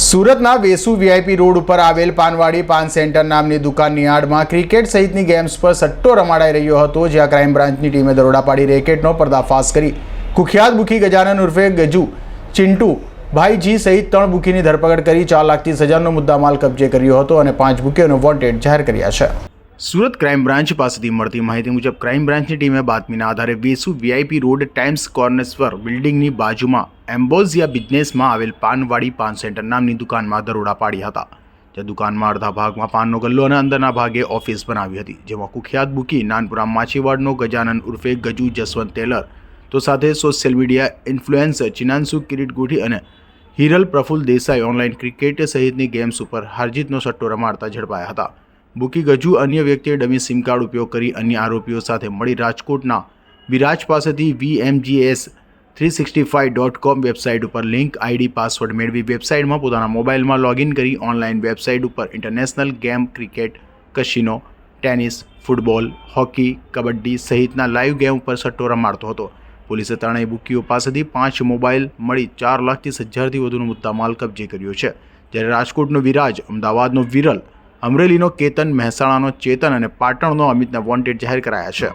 સુરતના Vesu VIP road ઉપર આવેલ પાનવાડી પાન સેન્ટર નામની દુકાનની આડમાં ક્રિકેટ સહિતની ગેમ્સ પર સટ્ટો રમાડાઈ રહ્યો હતો, જ્યાં ક્રાઇમ બ્રાન્ચની ટીમે દરોડા પાડી રેકેટનો પર્દાફાશ કરી. કુખ્યાત બુખી ગજાનન ઉર્ફે ગજુ, ચિંટુ, ભાઈજી સહિત ત્રણ બુકીની ધરપકડ કરી ચાર લાખ ત્રીસ હજારનો મુદ્દામાલ કબજે કર્યો હતો અને પાંચ બુકીઓને વોન્ટેડ જાહેર કર્યા છે. સુરત ક્રાઇમ બ્રાન્ચ પાસેથી મળતી માહિતી મુજબ, ક્રાઇમ બ્રાન્ચની ટીમે બાતમીના આધારે વેસુ વીઆઈપી રોડ ટાઈમ્સ કોર્નર્સવર બિલ્ડિંગની બાજુમાં એમ્બોઝિયા બિઝનેસમાં આવેલ પાનવાડી પાન સેન્ટર નામની દુકાનમાં દરોડા પાડી હતા. જ્યાં દુકાનમાં અડધા ભાગમાં પાનનો ગલ્લો અને અંદરના ભાગે ઓફિસ બનાવી હતી. જેમાં કુખ્યાત બુકી, નાનપુરા માછીવાડનો ગજાનન ઉર્ફે ગજુ જસવંત ટેલર, તો સાથે social media influencer Chinanshu Kirit Guthi અને હિરલ પ્રફુલ દેસાઈ ઓનલાઈન ક્રિકેટ સહિતની ગેમ્સ ઉપર હારજીતનો સટ્ટો રમાડતા ઝડપાયા હતા. બુકી ગજુ અન્ય વ્યક્તિએ ડમી સિમ કાર્ડ ઉપયોગ કરી અન્ય આરોપીઓ સાથે મળી રાજકોટના વિરાજ પાસેથી VMGS three sixty five dot com website ઉપર લિંક આઈડી પાસવર્ડ મેળવી વેબસાઇટમાં પોતાના મોબાઈલમાં લોગિન કરી ઓનલાઈન વેબસાઇટ ઉપર international game cricket casino tennis football hockey kabaddi સહિતના લાઈવ ગેમ ઉપર સટ્ટો રમાડતો હતો. પોલીસે ત્રણેય બુકીઓ પાસેથી પાંચ મોબાઈલ મળી ચાર લાખ ત્રીસ હજારથી વધુનો મુદ્દામાલ કબજે કર્યો છે. જ્યારે રાજકોટનો વિરાજ, અમદાવાદનો વિરલ, અમરેલીનો કેતન મહેસાણાનો ચેતન અને પાટણનો અમિતને વોન્ટેડ જાહેર કરાયા છે.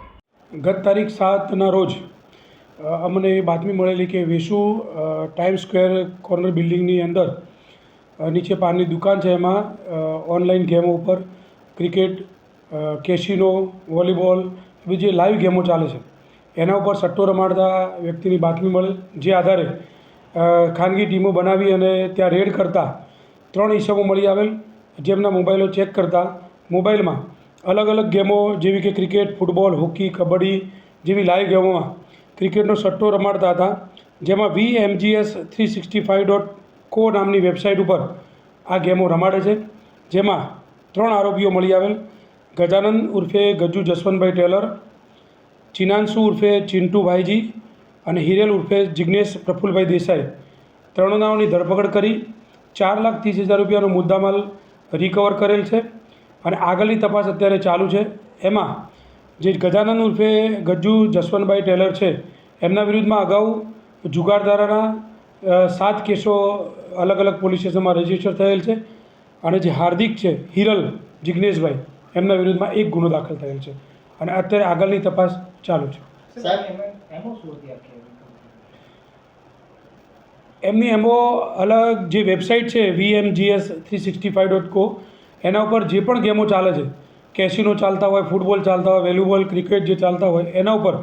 ગત તારીખ સાતના રોજ અમને બાતમી મળેલી કે વેસુ ટાઈમ સ્ક્વેર કોર્નર બિલ્ડિંગની અંદર નીચે પાનની દુકાન છે એમાં ઓનલાઈન ગેમો ઉપર ક્રિકેટ કેસિનો વોલીબોલ એવી જે લાઈવ ગેમો ચાલે છે. એના ઉપર સટ્ટો રમાડતા વ્યક્તિની બાતમી મળે, જે આધારે ખાનગી ટીમો બનાવી અને ત્યાં રેડ કરતા ત્રણ ઈસમો મળી આવેલ, જેમના મોબાઈલો ચેક કરતા. મોબાઈલમાં અલગ અલગ ગેમો, જેવી કે ક્રિકેટ ફૂટબોલ હોકી કબડ્ડી જેવી લાઈવ ગેમોમાં ક્રિકેટનો સટ્ટો રમાડતા હતા, જેમાં V MGS three sixty five dot co નામની વેબસાઇટ ઉપર આ ગેમો રમાડે છે, જેમાં ત્રણ આરોપીઓ મળી આવેલ. ગજાનંદ ઉર્ફે ગજુ જસવંતભાઈ ટેલર ચિનાન્સુ ઉર્ફે ચિંટુભાઈજી અને હિરેલ ઉર્ફે જિગ્નેશ પ્રફુલભાઈ દેસાઈ. ત્રણનાઓની ધરપકડ કરી ચાર લાખ ત્રીસ હજાર રૂપિયાનો મુદ્દામાલ રિકવર કરેલ છે અને આગળની તપાસ અત્યારે ચાલુ છે. એમાં જે ગજાનન ઉર્ફે ગજ્જુ જસવંતભાઈ ટેલર છે એમના વિરુદ્ધમાં અગાઉ જુગારધારાના સાત કેસો અલગ અલગ પોલીસ સ્ટેશનમાં રજિસ્ટર થયેલ છે અને જે હાર્દિક છે હિરલ જિગ્નેશભાઈ એમના વિરુદ્ધમાં એક ગુનો દાખલ થયેલ છે અને અત્યારે આગળની તપાસ ચાલુ છે. એમની એમો અલગ જે વેબસાઇટ છે VMGS three sixty five dot co એના ઉપર જે પણ ગેમો ચાલે છે કેસિનો ચાલતા હોય ફૂટબોલ ચાલતા હોય વેલ્યુબોલ ક્રિકેટ જે ચાલતા હોય એના ઉપર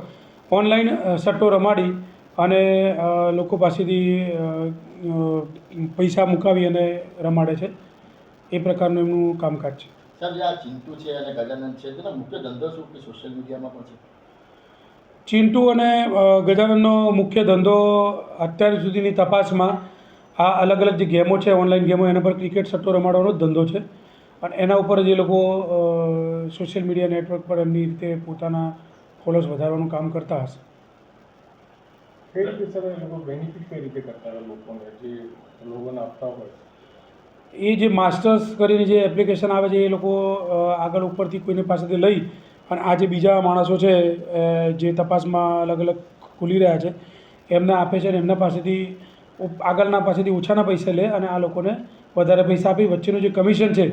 ઓનલાઈન સટ્ટો રમાડી અને લોકો પાસેથી પૈસા મુકાવી અને રમાડે છે. એ પ્રકારનું એમનું કામકાજ છે. સાહેબ જે આ ચિંટુ છે અને ગજાનંદ છે તેનો મુખ્ય ધંધો શું કે સોશિયલ મીડિયામાં પણ છે? ચિંટુ અને ગજાનનનો મુખ્ય ધંધો અત્યાર સુધીની તપાસમાં આ અલગ અલગ જે ગેમો છે ઓનલાઈન ગેમો એના પર ક્રિકેટ સટ્ટો રમાડવાનો જ ધંધો છે. અને એના ઉપર જ એ લોકો સોશિયલ મીડિયા નેટવર્ક પર એમની રીતે પોતાના ફોલોઅર્સ વધારવાનું કામ કરતા હશે? કઈ રીતે સર એ લોકો બેનિફિટ કઈ રીતે કરતા લોકોને જે લોકોને આપતા હોય? એ જે માસ્ટર્સ કરીને જે એપ્લિકેશન આવે છે એ લોકો આગળ ઉપરથી કોઈને પાસેથી લઈ અને આ જે બીજા માણસો છે જે તપાસમાં અલગ અલગ ખુલી રહ્યા છે એમને આપે છે અને એમના પાસેથી આગળના પાસેથી ઓછાના પૈસા લે અને આ લોકોને વધારે પૈસા આપી. વચ્ચેનું જે કમિશન છે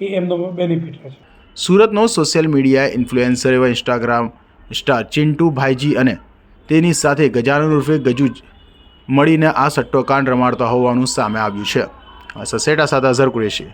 એ એમનો બેનિફિટ રહેશે સુરતનો સોશિયલ મીડિયા ઇન્ફ્લુએન્સર એવા ઇન્સ્ટાગ્રામ સ્ટાર ચિન્ટુ ભાઈજી અને તેની સાથે ગજાનન ઉર્ફે ગજુ મળીને આ સટ્ટોકાંડ રમાડતા હોવાનું સામે આવ્યું છે. સસેટા સાથે અઝર કુરેશી.